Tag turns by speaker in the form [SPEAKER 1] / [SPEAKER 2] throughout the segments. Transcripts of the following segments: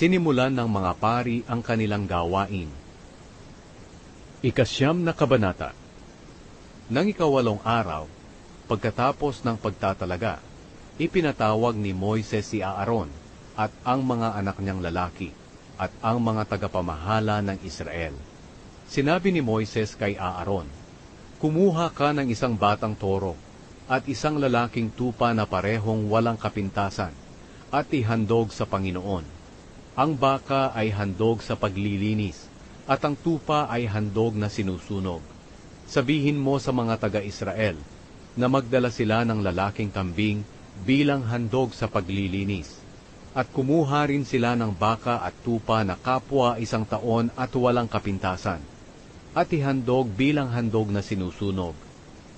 [SPEAKER 1] Sinimulan ng mga pari ang kanilang gawain. Ikasyam na kabanata Nang ikawalong araw, pagkatapos ng pagtatalaga, ipinatawag ni Moises si Aaron at ang mga anak niyang lalaki at ang mga tagapamahala ng Israel. Sinabi ni Moises kay Aaron, Kumuha ka ng isang batang toro at isang lalaking tupa na parehong walang kapintasan at ihandog sa Panginoon. Ang baka ay handog sa paglilinis at ang tupa ay handog na sinusunog. Sabihin mo sa mga taga-Israel na magdala sila ng lalaking kambing bilang handog sa paglilinis. At kumuha rin sila ng baka at tupa na kapwa isang taon at walang kapintasan. At ihandog bilang handog na sinusunog.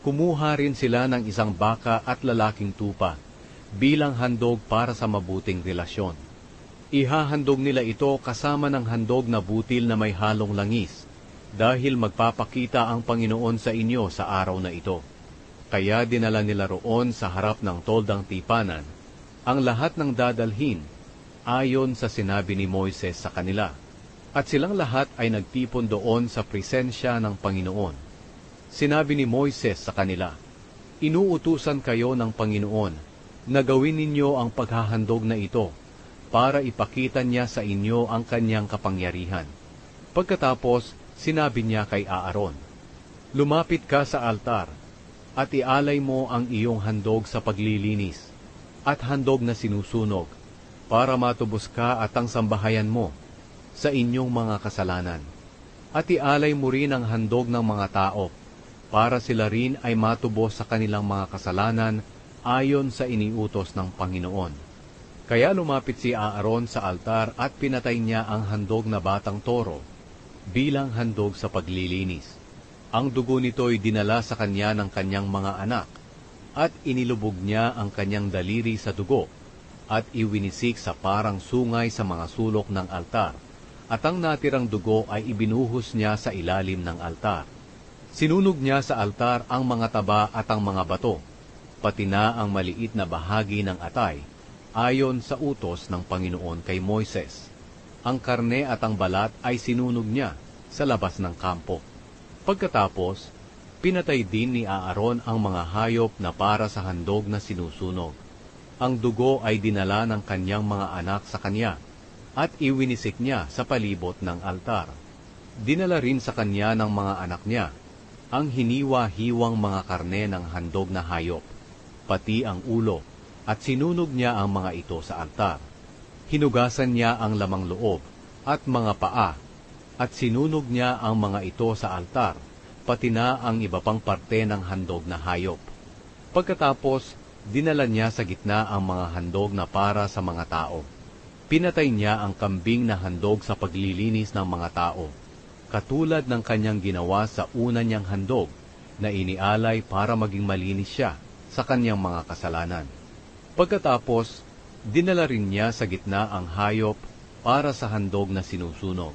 [SPEAKER 1] Kumuha rin sila ng isang baka at lalaking tupa bilang handog para sa mabuting relasyon. Ihahandog nila ito kasama ng handog na butil na may halong langis, dahil magpapakita ang Panginoon sa inyo sa araw na ito. Kaya dinala nila roon sa harap ng toldang tipanan, ang lahat ng dadalhin, ayon sa sinabi ni Moises sa kanila. At silang lahat ay nagtipon doon sa presensya ng Panginoon. Sinabi ni Moises sa kanila, Inuutusan kayo ng Panginoon na gawin ninyo ang paghahandog na ito para ipakita niya sa inyo ang kanyang kapangyarihan. Pagkatapos, sinabi niya kay Aaron, Lumapit ka sa altar at ialay mo ang iyong handog sa paglilinis at handog na sinusunog para matubos ka at ang sambahayan mo sa inyong mga kasalanan. At ialay mo rin ang handog ng mga tao para sila rin ay matubos sa kanilang mga kasalanan ayon sa iniutos ng Panginoon. Kaya lumapit si Aaron sa altar at pinatay niya ang handog na batang toro bilang handog sa paglilinis. Ang dugo nito'y dinala sa kanya ng kanyang mga anak at inilubog niya ang kanyang daliri sa dugo at iwinisik sa parang sungay sa mga sulok ng altar at ang natirang dugo ay ibinuhos niya sa ilalim ng altar. Sinunog niya sa altar ang mga taba at ang mga bato, pati na ang maliit na bahagi ng atay ayon sa utos ng Panginoon kay Moises. Ang karne at ang balat ay sinunog niya sa labas ng kampo. Pagkatapos, pinatay din ni Aaron ang mga hayop na para sa handog na sinusunog. Ang dugo ay dinala ng kanyang mga anak sa kanya at iwinisik niya sa palibot ng altar. Dinala rin sa kanya ng mga anak niya ang hiniwa-hiwang mga karne ng handog na hayop, pati ang ulo at sinunog niya ang mga ito sa altar. Hinugasan niya ang lamang loob at mga paa, at sinunog niya ang mga ito sa altar, pati na ang iba pang parte ng handog na hayop. Pagkatapos, dinala niya sa gitna ang mga handog na para sa mga tao. Pinatay niya ang kambing na handog sa paglilinis ng mga tao, katulad ng kanyang ginawa sa una niyang handog na inialay para maging malinis siya sa kanyang mga kasalanan. Pagkatapos, dinala rin niya sa gitna ang hayop para sa handog na sinusunog,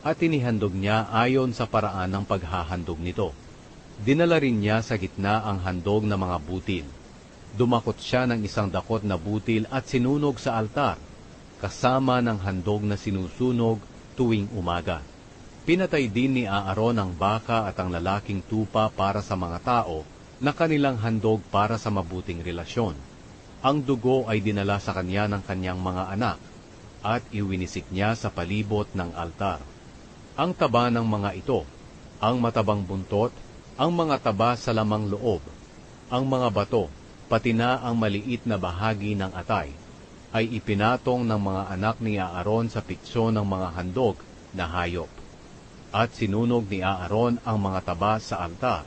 [SPEAKER 1] at inihandog niya ayon sa paraan ng paghahandog nito. Dinala rin niya sa gitna ang handog na mga butil. Dumakot siya ng isang dakot na butil at sinunog sa altar, kasama ng handog na sinusunog tuwing umaga. Pinatay din ni Aaron ang baka at ang lalaking tupa para sa mga tao na kanilang handog para sa mabuting relasyon ang dugo ay dinala sa kanya ng kanyang mga anak at iwinisik niya sa palibot ng altar. Ang taba ng mga ito, ang matabang buntot, ang mga taba sa lamang loob, ang mga bato, pati na ang maliit na bahagi ng atay, ay ipinatong ng mga anak ni Aaron sa pitso ng mga handog na hayop. At sinunog ni Aaron ang mga taba sa altar.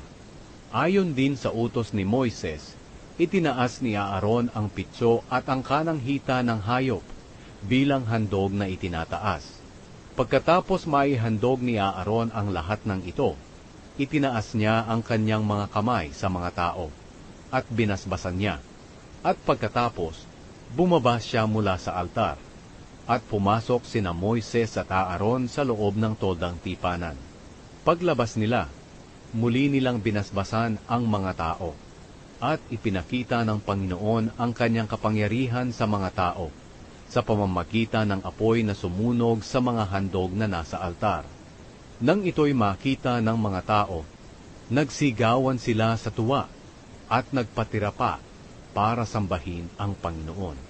[SPEAKER 1] Ayon din sa utos ni Moises, itinaas ni Aaron ang pitso at ang kanang hita ng hayop bilang handog na itinataas. Pagkatapos maihandog ni Aaron ang lahat ng ito, itinaas niya ang kanyang mga kamay sa mga tao at binasbasan niya. At pagkatapos, bumaba siya mula sa altar at pumasok sina Moises at Aaron sa loob ng toldang tipanan. Paglabas nila, muli nilang binasbasan ang mga tao at ipinakita ng Panginoon ang kanyang kapangyarihan sa mga tao, sa pamamagitan ng apoy na sumunog sa mga handog na nasa altar. Nang ito'y makita ng mga tao, nagsigawan sila sa tuwa at nagpatira pa para sambahin ang Panginoon.